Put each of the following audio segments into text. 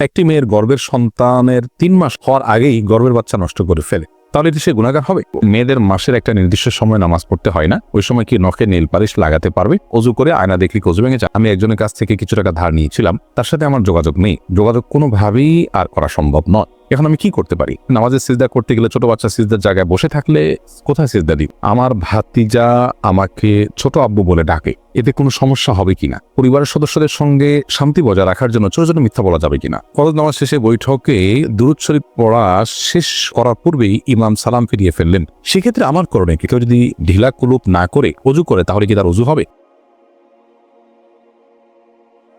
একটি মেয়ের গর্ভের সন্তানের তিন মাস হওয়ার আগেই গর্ভের বাচ্চা নষ্ট করে ফেলে। তাহলে এটি সে গুণাগার হবে? মেয়েদের মাসের একটা নির্দিষ্ট সময় নামাজ পড়তে হয় না। ওই সময় কি নখে নীল পালিশ লাগাতে পারবে? অজু করে আয়না দেখলি কজু ভেঙে যায়। আমি একজনের কাছ থেকে কিছু টাকা ধার নিয়েছিলাম। তার সাথে আমার যোগাযোগ নেই। যোগাযোগ কোনোভাবেই আর করা সম্ভব নয়। এখন আমি কি করতে পারি? নামাজের সিজদা করতে গেলে ছোট বাচ্চা সিজদার জায়গায় বসে থাকলে কোথায় সিজদা দিব? আমার ভাতিজা আমাকে ছোট আব্বু বলে ডাকে। এতে কোনো সমস্যা হবে কিনা? পরিবারের সদস্যদের সঙ্গে শান্তি বজায় রাখার জন্য ছোট ছোট মিথ্যা বলা যাবে কিনা? ফরজ নামাজ শেষে বৈঠকে দুরুদ শরীফ পড়া শেষ করার পূর্বেই ইমাম সালাম ফিরিয়ে ফেললেন। সেক্ষেত্রে আমার করণে কেউ যদি ঢিলা কুলুপ না করে অজু করে, তাহলে কি তার অজু হবে?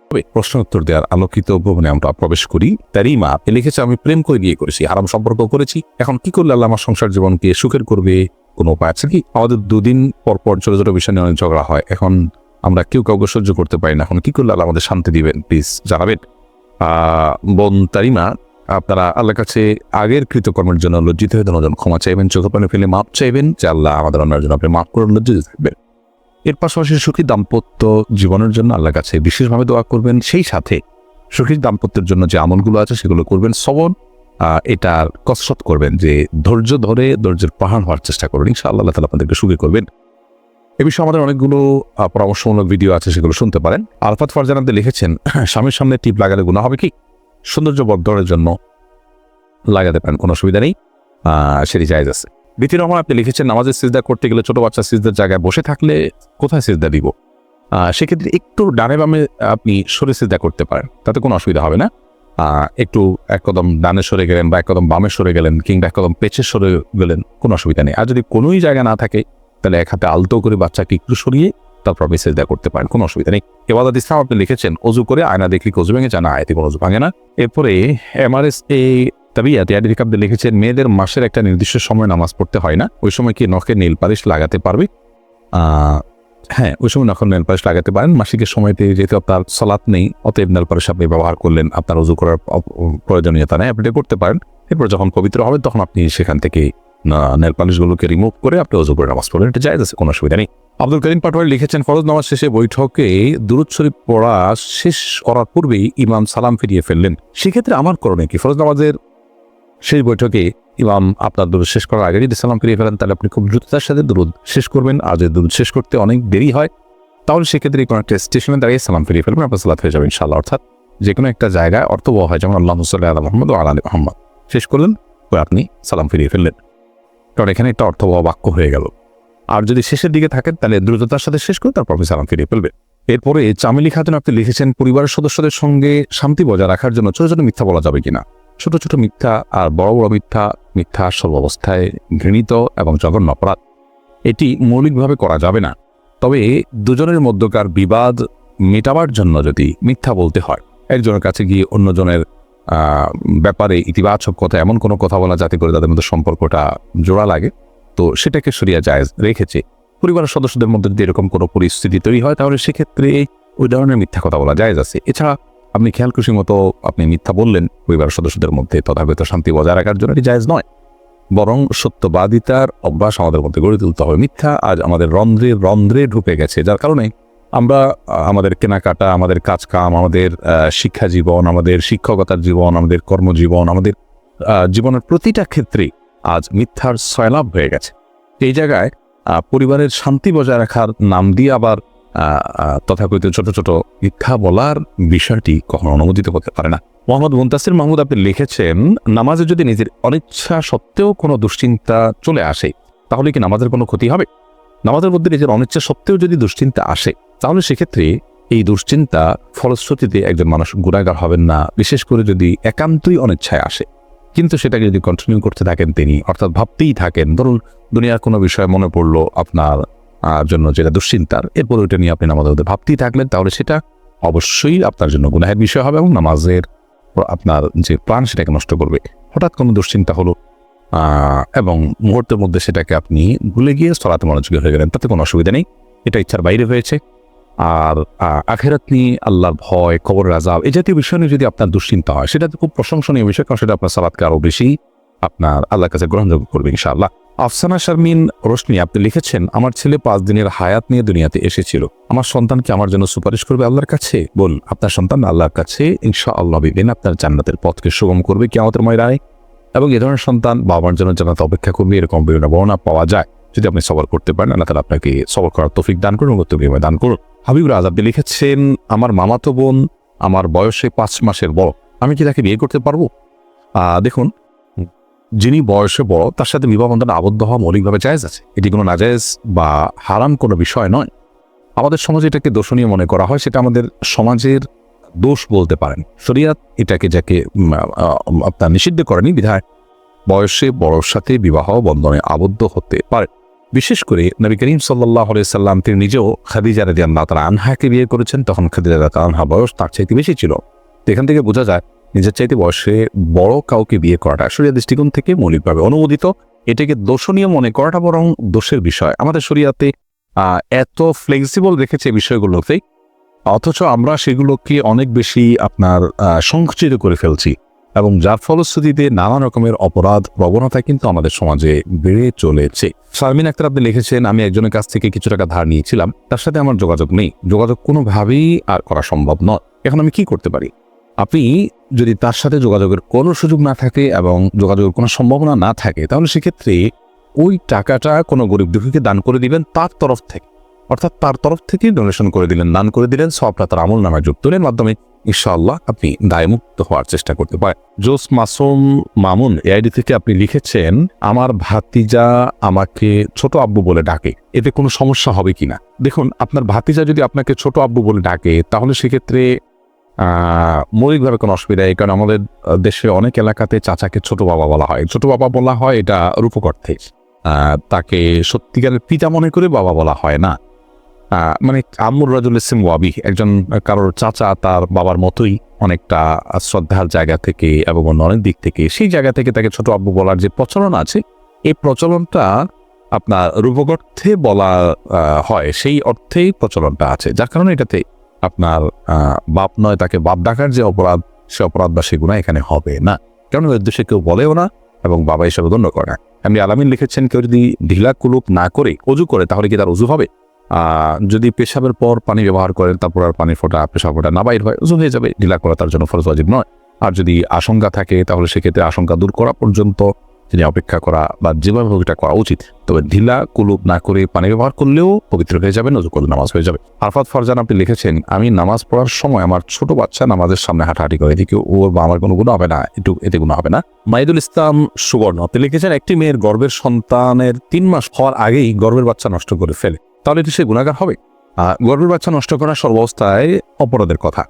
হবে প্রশ্ন উত্তর দেওয়ার আলোকিত ভবনে আমরা প্রবেশ করি। তারই মা লিখেছে, আমি প্রেম করে বিয়ে করেছি আরাম সম্পর্ক করেছি। এখন কি করলে আল্লাহ আমার সংসার জীবনকে সুখের করবে? কোনো উপায় আছে কি? আমাদের দুদিন পর পর ছোট ছোট বিষয় নিয়ে অনেক ঝগড়া হয়। এখন আমরা কেউ কাউকে সহ্য করতে পারি না। এখন কি করলে আল্লাহ আমাদের শান্তি দিবেন? প্লিজ, জানাবেন। বোন তারিমা আপনারা আল্লাহর কাছে আগের কৃতকর্মের জন্য লজ্জিত হয়ে ধন্যবাদ ক্ষমা চাইবেন চোখে পানি ফেলে মাপ চাইবেন যে আল্লাহ আমাদের অন্যের জন্য আপনি মাপ করে লজ্জিত থাকবেন। এর পাশাপাশি সুখী দাম্পত্য জীবনের জন্য আল্লাহ কাছে বিশেষভাবে দোয়া করবেন। সেই সাথে সুখী দাম্পত্যের জন্য যে আমলগুলো আছে সেগুলো করবেন। আহ, এটার কসরত করবেন যে ধৈর্য ধরে ধৈর্যের পাহাড় হওয়ার চেষ্টা করবেন ইনশাআল্লাহ আল্লাহ তালা আপনাদেরকে সুখী করবেন। এ বিষয়ে আমাদের অনেকগুলো পরামর্শমূলক ভিডিও আছে সেগুলো শুনতে পারেন। আলফাত ফারজানাতে লিখেছেন স্বামীর সামনে টিপ লাগালে গুণা হবে কি? সৌন্দর্য বর্ধনের জন্য লাগাতে পারেন কোনো অসুবিধা নেই। সেটি জায়জ আছে। দ্বিতীয় রহমান, আপনি লিখেছেন, নামাজের সিজদা করতে গেলে ছোট বাচ্চা সিজদার জায়গায় বসে থাকলে কোথায় সিজদা দিব? সেক্ষেত্রে একটু ডানে বামে আপনি সরে সিজদা করতে পারেন। তাতে কোনো অসুবিধা হবে না। একটু এক কদম ডানে সরে গেলেন বা এক কদম বামে সরে গেলেন কিংবা এক কদম পেছে সরে গেলেন, কোনো অসুবিধা নেই। আর যদি কোনোই জায়গা না থাকে, তাহলে এক হাতে আলতো করে বাচ্চাকে একটু সরিয়ে তারপর আপনি সেজদা করতে পারেন, কোনো অসুবিধা নেই। এবাদত ইসলাম আপনি লিখেছেন, অজু করে আয়না দেখলি কজু ভেঙে জানা আয়তে কোনো অজু ভাঙে না। এরপরে এমআরএস এই তাবিয়া তিয়াদি কাব্দে লিখেছেন, মেয়েদের মাসের একটা নির্দিষ্ট সময় নামাজ পড়তে হয় না। ওই সময় কি নখে নীল পালিশ লাগাতে পারবে? হ্যাঁ ওই সময় নখন নেল পালিশ লাগাতে পারেন। মাসিকের সময়তে যেহেতু আপনার সলাৎ নেই, অতএব নেল পালিশ আপনি ব্যবহার করলেন, আপনার উজু করার প্রয়োজনীয়তা নেই, আপনি করতে পারেন। এরপর যখন পবিত্র হবে, তখন আপনি সেখান থেকে নেল পালিশগুলোকে রিমুভ করে আপনি উজু করে নামাজ পড়বেন। এটা জায়গা আছে, কোনো অসুবিধা নেই। আব্দুল করিম পাটোয়ারি লিখেছেন, ফরজ নামাজ শেষে বৈঠকে দুরুদ শরীফ পড়া শেষ করার পূর্বেই ইমাম সালাম ফিরিয়ে ফেললেন। সেক্ষেত্রে আমার করণে কি? ফরজ নামাজের সেই বৈঠকে ইমাম আপনার দুরুদ শেষ করার আগে যদি সালাম ফিরিয়ে ফেলেন, তাহলে আপনি খুব দ্রুততার সাথে দুরুদ শেষ করবেন। আর যদি দুরুদ শেষ করতে অনেক দেরি হয়। তাহলে সেক্ষেত্রে কোনো একটা স্টেশনে দাঁড়িয়ে সালাম ফিরিয়ে ফেলবেন, আপনার সালাত হয়ে যাবে ইনশাআল্লাহ। অর্থাৎ যে কোনো একটা জায়গায় অর্থ অর্থবহ হয়, যেমন আল্লাহ মুসাল্লাহ আল্লাহ মোহাম্মদ ও আল আলী মোহাম্মদ। শেষ করলেন ও আপনি সালাম ফিরিয়ে ফেললেন। কারণ এখানে একটা অর্থবহ বাক্য হয়ে গেল। আর যদি শেষের দিকে থাকেন, তাহলে দ্রুততার সাথে শেষ করে তারপর আপনি সালাম ফিরিয়ে ফেলবেন। এরপরে চামেলি খাতুন আপনি লিখেছেন, পরিবারের সদস্যদের সঙ্গে শান্তি বজায় রাখার জন্য ছোট ছোট মিথ্যা বলা যাবে কিনা। ছোট ছোট মিথ্যা আর বড় বড় মিথ্যা মিথ্যা সর্বাবস্থায় ঘৃণিত এবং জঘন্য অপরাধ। এটি মৌলিকভাবে করা যাবে না। তবে দুজনের মধ্যকার বিবাদ মেটাবার জন্য যদি মিথ্যা বলতে হয়, একজনের কাছে গিয়ে অন্যজনের ব্যাপারে ইতিবাচক কথা, এমন কোনো কথা বলা যাতে করে তাদের মধ্যে সম্পর্কটা জোড়া লাগে, তো সেটাকে সরিয়া জায়েজ রেখেছে। পরিবারের সদস্যদের মধ্যে যদি এরকম কোনো পরিস্থিতি তৈরি হয়, তাহলে সেক্ষেত্রে ওই ধরনের মিথ্যা কথা বলা জায়েজ আছে। এছাড়া আপনি খেয়াল খুশি মতো আপনি মিথ্যা বললেন, পরিবারের সদস্যদের মধ্যে তথাগত শান্তি বজায় রাখার জন্য এটি জায়েজ নয়। বরং সত্যবাদিতার অভ্যাস আমাদের মধ্যে গড়ে তুলতে হবে। মিথ্যা আজ আমাদের রন্ধ্রে রন্ধ্রে ঢুকে গেছে, যার কারণে আমরা আমাদের কেনাকাটা, আমাদের কাজকাম, আমাদের শিক্ষা জীবন আমাদের শিক্ষকতার জীবন, আমাদের কর্মজীবন, আমাদের জীবনের প্রতিটা ক্ষেত্রে আজ মিথ্যার সয়লাভ হয়ে গেছে। এই জায়গায় পরিবারের শান্তি বজায় রাখার নাম দিয়ে আবার তথাকথিত ছোট ছোট মিথ্যা বলার বিষয়টি কখনো অনুমোদিত হতে পারে না। মোহাম্মদ মুন্তাসির মাহমুদ আপনি লিখেছেন, নামাজে যদি নিজের অনিচ্ছা সত্ত্বেও কোনো দুশ্চিন্তা চলে আসে, তাহলে কি নামাজের কোনো ক্ষতি হবে? নামাজের মধ্যে নিজের অনিচ্ছা সত্ত্বেও যদি দুশ্চিন্তা আসে, তাহলে সেক্ষেত্রে এই দুশ্চিন্তা ফলশ্রুতিতে একজন মানুষ গুণাগার হবেন না, বিশেষ করে যদি একান্তই অনিচ্ছায় আসে। কিন্তু সেটাকে যদি কন্টিনিউ করতে থাকেন তিনি, অর্থাৎ ভাবতেই থাকেন, ধরুন দুনিয়ার কোনো বিষয় মনে পড়ল আপনার জন্য যেটা দুশ্চিন্তার, এরপর ওইটা নিয়ে আপনি নামাজের মধ্যে ভাবতেই থাকলেন, তাহলে সেটা অবশ্যই আপনার জন্য গুনাহের বিষয় হবে এবং নামাজের আপনার যে প্রাণ সেটাকে নষ্ট করবে। হঠাৎ কোনো দুশ্চিন্তা হলো এবং মুহূর্তের মধ্যে সেটাকে আপনি ভুলে গিয়ে সলাতে মনোযোগী হয়ে গেলেন, তাতে কোনো অসুবিধা নেই, এটা ইচ্ছার বাইরে হয়েছে। আর আখেরাত নিয়ে আল্লাহর ভয় কবর রাজাব এই জাতীয় বিষয় নিয়ে যদি আপনার দুশ্চিন্তা হয়, সেটা খুব প্রশংসনীয় বিষয়, কারণ সেটা আপনার সালাদকে আরও বেশি আপনার আল্লাহর কাছে গ্রহণযোগ্য করবে ইনশাআল্লাহ। আফসানা শারমিন রোশনি, আপনি লিখেছেন, আমার ছেলে পাঁচ দিনের হায়াত নিয়ে দুনিয়াতে এসেছিল। আমার সন্তানকে আমার জন্য সুপারিশ করবে আল্লাহর কাছে? বল আপনার সন্তান আল্লাহর কাছে ইনশা আল্লাহ বিদিন আপনার জান্নাতের পথকে সুগম করবে কি আমাদের ময়রায় এবং এ ধরনের সন্তান বাবার জন্য জান্নাতে অপেক্ষা করবে, এরকম বিভিন্ন বর্ণনা পাওয়া যায়। যদি আপনি সবর করতে পারেন, আল্লাহ তালা আপনাকে সবর করার তফিক দান করুন উত্তর বিনিময় দান করুন। হাবিবুর আজ আপনি লিখেছেন, আমার মামাতো বোন, আমার বয়সে পাঁচ মাসের বড়, আমি কি তাকে বিয়ে করতে পারব? দেখুন যিনি বয়সে বড়, তার সাথে বিবাহ বন্ধনে আবদ্ধ হওয়া মৌলিকভাবে জায়েজ আছে। এটি কোনো নাজায়েজ বা হারাম কোনো বিষয় নয়। আমাদের সমাজে এটাকে দোষণীয় মনে করা হয়, সেটা আমাদের সমাজের দোষ বলতে পারেন। শরিয়াত এটাকে যাকে আপনার নিষিদ্ধ করেনি, বিধায় বয়সে বড়র সাথে বিবাহ বন্ধনে আবদ্ধ হতে পারে। বিশেষ করে নবী করিম সাল্লাহ সাল্লাম তিনি নিজেও খাদিজা রাজি আল্লাহ তালা আনহাকে বিয়ে করেছেন। তখন খাদিজা আনহা বয়স তার চাইতে বেশি ছিল। এখান থেকে বোঝা যায় নিজের চাইতে বয়সে বড় কাউকে বিয়ে করাটা শরিয়া দৃষ্টিকোণ থেকে মৌলিকভাবে অনুমোদিত। এটাকে দোষণীয় মনে করাটা বরং দোষের বিষয়। আমাদের শরিয়াতে এত ফ্লেক্সিবল রেখেছে বিষয়গুলোতে, অথচ আমরা সেগুলোকে অনেক বেশি আপনার সংকুচিত করে ফেলছি। এবং যার ফলশ্রুতিতে নানা রকমের অপরাধ, প্রবণতা কিন্তু আমাদের সমাজে বেড়ে চলেছে। শারমিন আক্তার আপনি লিখেছেন, আমি একজনের কাছ থেকে কিছু টাকা ধার নিয়েছিলাম, তার সাথে আমার যোগাযোগ নেই। যোগাযোগ কোনোভাবেই আর করা সম্ভব নয়। এখন আমি কি করতে পারি? আপনি যদি তার সাথে যোগাযোগের কোনো সুযোগ না থাকে এবং যোগাযোগের কোনো সম্ভাবনা না থাকে, তাহলে সেক্ষেত্রে ওই টাকাটা কোনো গরিব দুঃখীকে দান করে দিবেন তার তরফ থেকে। অর্থাৎ তার তরফ থেকে ডোনেশন করে দিলেন, দান করে দিলেন সবটা তার আমল নামায় যুক্ত হলেন। মাধ্যমে ইনশাআল্লাহ আপনি দায়মুক্ত হওয়ার চেষ্টা করতে পারেন। জোস মাসুম মামুন এআইডি থেকে আপনি লিখেছেন, আমার ভাতিজা আমাকে ছোট আব্বু বলে ডাকে, এতে কোনো সমস্যা হবে কিনা? দেখুন, আপনার ভাতিজা যদি আপনাকে ছোট আব্বু বলে ডাকে, তাহলে সেক্ষেত্রে মৌলিকভাবে কোনো অসুবিধা নেই, কারণ আমাদের দেশে অনেক এলাকাতে চাচাকে ছোট বাবা বলা হয়। ছোট বাবা বলা হয় এটা রূপক অর্থে। তাকে সত্যিকারের পিতা মনে করে বাবা বলা হয় না। মানে আম্মুর রাজুল ইসলাম ওয়াবি, একজন কারোর চাচা তার বাবার মতোই অনেকটা শ্রদ্ধার জায়গা থেকে এবং অন্য অনেক দিক থেকে সেই জায়গা থেকে তাকে ছোট আব্বু বলার যে প্রচলন আছে, এই প্রচলনটা আপনার রূপক অর্থে বলা হয়, সেই অর্থেই প্রচলনটা আছে। যার কারণে এটাতে আপনার বাপ নয়, তাকে বাপ ডাকার যে অপরাধ, সে অপরাধ বা সেগুলো এখানে হবে না। কারণ ওই উদ্দেশ্যে কেউ বলেও না এবং বাবা হিসেবে গণ্য করে না। এমনি আলামিন লিখেছেন, কেউ যদি ঢিলা কুলুপ না করে অজু করে, তাহলে কি তার অজু হবে? যদি পেশাবের পর পানি ব্যবহার করেন, তারপর আর পানির ফোঁটা, পেশাব ফোটা না বাইর হয় উজু হয়ে যাবে। ঢিলা করা তার জন্য ফরজ ওয়াজিব নয়। আর যদি আশঙ্কা থাকে, তাহলে সেক্ষেত্রে আশঙ্কা দূর করা পর্যন্ত তিনি অপেক্ষা করা বা যেভাবে হোক এটা করা উচিত। তবে ঢিলা কুলুপ না করে পানি ব্যবহার করলেও পবিত্র হয়ে যাবে নজর করলে নামাজ হয়ে যাবে। আরফাত ফরজান আপনি লিখেছেন আমি নামাজ পড়ার সময় আমার ছোট বাচ্চা নামাজের সামনে হাঁটাহাঁটি করে। এদিকে ওর বা আমার কোনো গুণ হবে না একটু এতে গুণ হবে না। মাইদুল ইসলাম সুবর্ণ আপনি লিখেছেন একটি মেয়ের গর্বের সন্তানের তিন মাস হওয়ার আগেই গর্বের বাচ্চা নষ্ট করে ফেলে। তাহলে এটি সে গুণাগার হবে? আহ, গর্ভের বাচ্চা নষ্ট করা সর্বাবস্থায় অপরাধের কথা।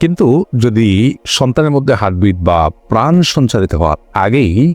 কিন্তু যদি সন্তানের মধ্যে হার্টবিট বা প্রাণ সঞ্চারিত হওয়ার আগেই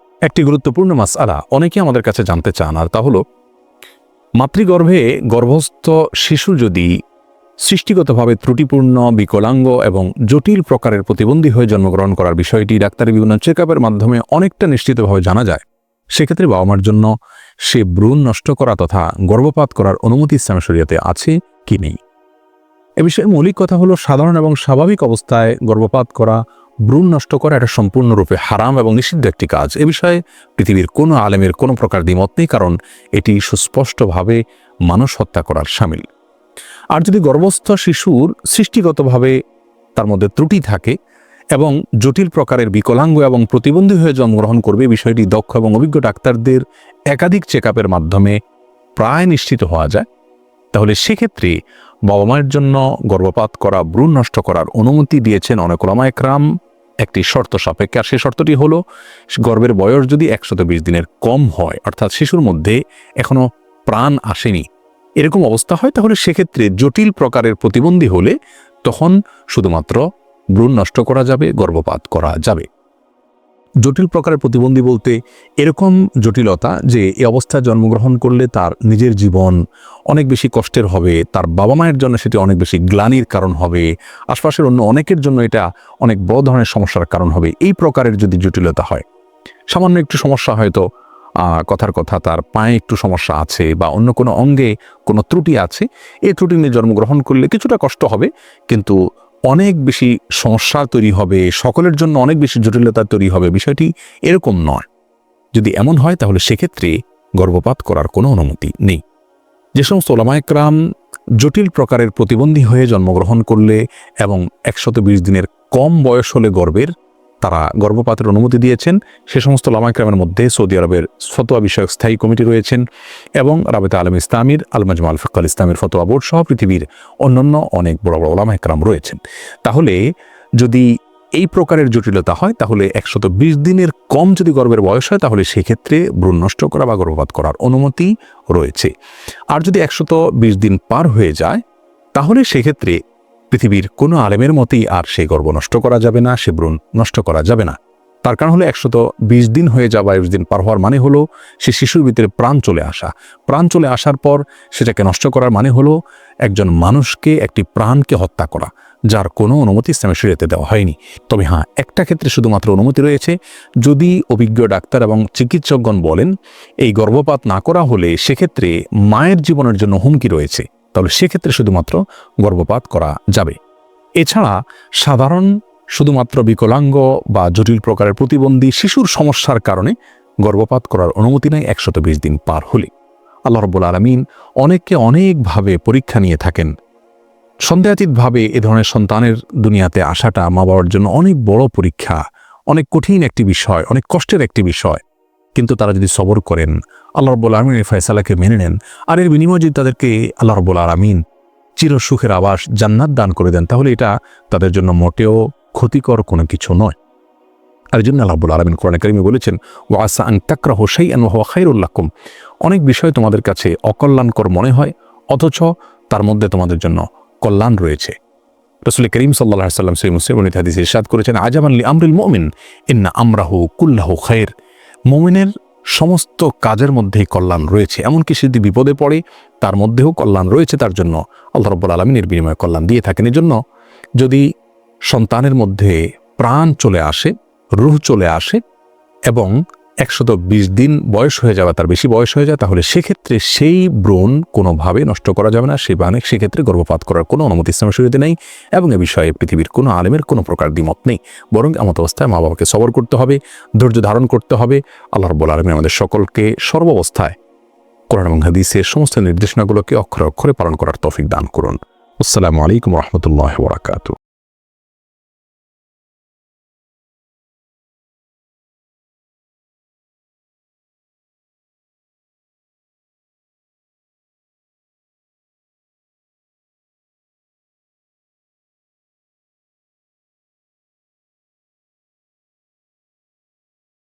একটি গুরুত্বপূর্ণ মাস আলা অনেকে আমাদের কাছে জানতে চান, আর তা হলো, মাতৃগর্ভে গর্ভস্থ শিশু যদি সৃষ্টিগতভাবে ত্রুটিপূর্ণ, বিকলাঙ্গ এবং জটিল প্রকারের প্রতিবন্ধী হয়ে জন্মগ্রহণ করার বিষয়টি ডাক্তারি বিভিন্ন চেক মাধ্যমে অনেকটা নিশ্চিতভাবে জানা যায়, সেক্ষেত্রে বাবা মার জন্য সে ভ্রূণ নষ্ট করা তথা গর্ভপাত করার অনুমতি ইসলাম শরীয়তে আছে কি নেই? এ বিষয়ে মৌলিক কথা হলো, সাধারণ এবং স্বাভাবিক অবস্থায় গর্ভপাত করা ভ্রূণ নষ্ট করা এটা সম্পূর্ণরূপে হারাম এবং নিষিদ্ধ একটি কাজ। এ বিষয়ে পৃথিবীর কোনো আলেমের কোনো প্রকার দ্বিমত নেই, কারণ এটি সুস্পষ্টভাবে মানুষ হত্যা করার সামিল। আর যদি গর্ভস্থ শিশুর সৃষ্টিগতভাবে তার মধ্যে ত্রুটি থাকে এবং জটিল প্রকারের বিকলাঙ্গ এবং প্রতিবন্ধী হয়ে জন্মগ্রহণ করবে বিষয়টি দক্ষ এবং অভিজ্ঞ ডাক্তারদের একাধিক চেক মাধ্যমে প্রায় নিশ্চিত হওয়া যায়। তাহলে সেক্ষেত্রে বাবা মায়ের জন্য গর্ভপাত করা, ভ্রূণ নষ্ট করার অনুমতি দিয়েছেন অনেক ওলামা একরাম। একটি শর্ত সাপেক্ষে। আর সেই শর্তটি হলো, গর্ভের বয়স যদি একশত দিনের কম হয়, অর্থাৎ শিশুর মধ্যে এখনও প্রাণ আসেনি, এরকম অবস্থা হয়, তাহলে সেক্ষেত্রে জটিল প্রকারের প্রতিবন্ধী হলে তখন শুধুমাত্র ভ্রূণ নষ্ট করা যাবে, গর্ভপাত করা যাবে। জটিল প্রকারের প্রতিবন্ধী বলতে এরকম জটিলতা যে এই অবস্থায় জন্মগ্রহণ করলে তার নিজের জীবন অনেক বেশি কষ্টের হবে, তার বাবা মায়ের জন্য সেটি অনেক বেশি গ্লানির কারণ হবে, আশপাশের অন্য অনেকের জন্য এটা অনেক বড় ধরনের সমস্যার কারণ হবে। এই প্রকারের যদি জটিলতা হয়, সামান্য একটু সমস্যা হয়তো কথার কথা, তার পায়ে একটু সমস্যা আছে বা অন্য কোনো অঙ্গে কোনো ত্রুটি আছে এই ত্রুটি নিয়ে জন্মগ্রহণ করলে কিছুটা কষ্ট হবে, কিন্তু অনেক বেশি সমস্যা তৈরি হবে, সকলের জন্য অনেক বেশি জটিলতা তৈরি হবে। বিষয়টি এরকম নয়। যদি এমন হয়, তাহলে সেক্ষেত্রে গর্ভপাত করার কোনো অনুমতি নেই। যে সমস্ত ওলামায়করাম জটিল প্রকারের প্রতিবন্ধী হয়ে জন্মগ্রহণ করলে এবং একশত বিশ দিনের কম বয়স হলে গর্ভের তারা গর্ভপাতের অনুমতি দিয়েছেন। সে সমস্ত লামাইক্রামের মধ্যে সৌদি আরবের ফতোয়া বিষয়ক স্থায়ী কমিটি রয়েছেন এবং রাবেতা আলম ইসলামীর, আল মাজমা আল ফিকাল ইসলামের ফতোয়া বোর্ড সহ পৃথিবীর অন্যান্য অনেক বড় বড় ওলামাইকরাম রয়েছেন। তাহলে যদি এই প্রকারের জটিলতা হয়, তাহলে একশত বিশ দিনের কম যদি গর্ভের বয়স হয়, তাহলে সেক্ষেত্রে ভ্রূণ নষ্ট করা বা গর্ভপাত করার অনুমতি রয়েছে। আর যদি একশত বিশ দিন পার হয়ে যায়, তাহলে সেক্ষেত্রে পৃথিবীর কোনো আলেমের মতেই আর সেই গর্ভ নষ্ট করা যাবে না, সে ভ্রূণ নষ্ট করা যাবে না। তার কারণ হলো একশত বিশ দিন হয়ে যাওয়া বিশ দিন পার হওয়ার মানে হলো সে শিশুর ভিতরে প্রাণ চলে আসা। প্রাণ চলে আসার পর সেটাকে নষ্ট করার মানে হলো একজন মানুষকে, একটি প্রাণকে হত্যা করা, যার কোনো অনুমতি ইসলামের শরীয়তে দেওয়া হয়নি। তবে হ্যাঁ একটা ক্ষেত্রে শুধুমাত্র অনুমতি রয়েছে, যদি অভিজ্ঞ ডাক্তার এবং চিকিৎসকগণ বলেন, এই গর্ভপাত না করা হলে সেক্ষেত্রে মায়ের জীবনের জন্য হুমকি রয়েছে। তাহলে সেক্ষেত্রে শুধুমাত্র গর্ভপাত করা যাবে। এছাড়া সাধারণ শুধুমাত্র বিকলাঙ্গ বা জটিল প্রকারের প্রতিবন্ধী শিশুর সমস্যার কারণে গর্ভপাত করার অনুমতি নেই একশত বিশ দিন পার হলে। আল্লাহ রব্বুল আলমিন অনেককে অনেকভাবে পরীক্ষা নিয়ে থাকেন। সন্দেহাতীতভাবে এ ধরনের সন্তানের দুনিয়াতে আসাটা মা বাবার জন্য অনেক বড় পরীক্ষা, অনেক কঠিন একটি বিষয়, অনেক কষ্টের একটি বিষয়। কিন্তু তারা যদি সবর করেন, আল্লাহ রব্বুল আলমিনের ফয়সালাকে মেনে নেন। আর এর বিনিময়ে যদি তাদেরকে আল্লাহ রব্বুল আলমিন চির সুখের আবাস জান্নাত দান করে দেন, তাহলে এটা তাদের জন্য মোটেও ক্ষতিকর কোনো কিছু নয়। আর এই জন্য আল্লাহবুল আলমিন কোরআন করিমে বলেছেন ও আসা আং তাকরা হোসাই আন হওয়া খাইরুল্লাকুম অনেক বিষয় তোমাদের কাছে অকল্যাণকর মনে হয়, অথচ তার মধ্যে তোমাদের জন্য কল্যাণ রয়েছে। রসুল করিম সাল্লাহ সাল্লাম সৈ মুসলিম হাদিস ইরশাদ করেছেন আজামানলি আমরুল মমিন, ইন্না আমরাহু কুল্লাহু খায়ের। মমিনের সমস্ত কাজের মধ্যেই কল্যাণ রয়েছে। এমনকি সে যদি বিপদে পড়ে, তার মধ্যেও কল্যাণ রয়েছে তার জন্য। আল্লাহ রব্বুল আলমিনের বিনিময়ে কল্যাণ দিয়ে থাকেন। এই জন্য যদি সন্তানের মধ্যে প্রাণ চলে আসে, রুহ চলে আসে এবং একশত বিশ দিন বয়স হয়ে যাবে তার বেশি বয়স হয়ে যায়, তাহলে সেক্ষেত্রে সেই ব্রণ কোনোভাবে নষ্ট করা যাবে না, সে বানে সেক্ষেত্রে গর্ভপাত করার কোনো অনুমতি ইসলামের শরীরে নেই এবং এ বিষয়ে পৃথিবীর কোনো আলেমের কোনো প্রকার দ্বিমত নেই। বরং এমত অবস্থায় মা বাবাকে সবর করতে হবে, ধৈর্য ধারণ করতে হবে। আল্লাহ রব্বুল আলমী আমাদের সকলকে সর্বাবস্থায় কোরআন এবং হাদিসের সমস্ত নির্দেশনাগুলোকে অক্ষরে অক্ষরে পালন করার তৌফিক দান করুন। আসসালামু আলাইকুম রহমতুল্লাহ বরাকাতু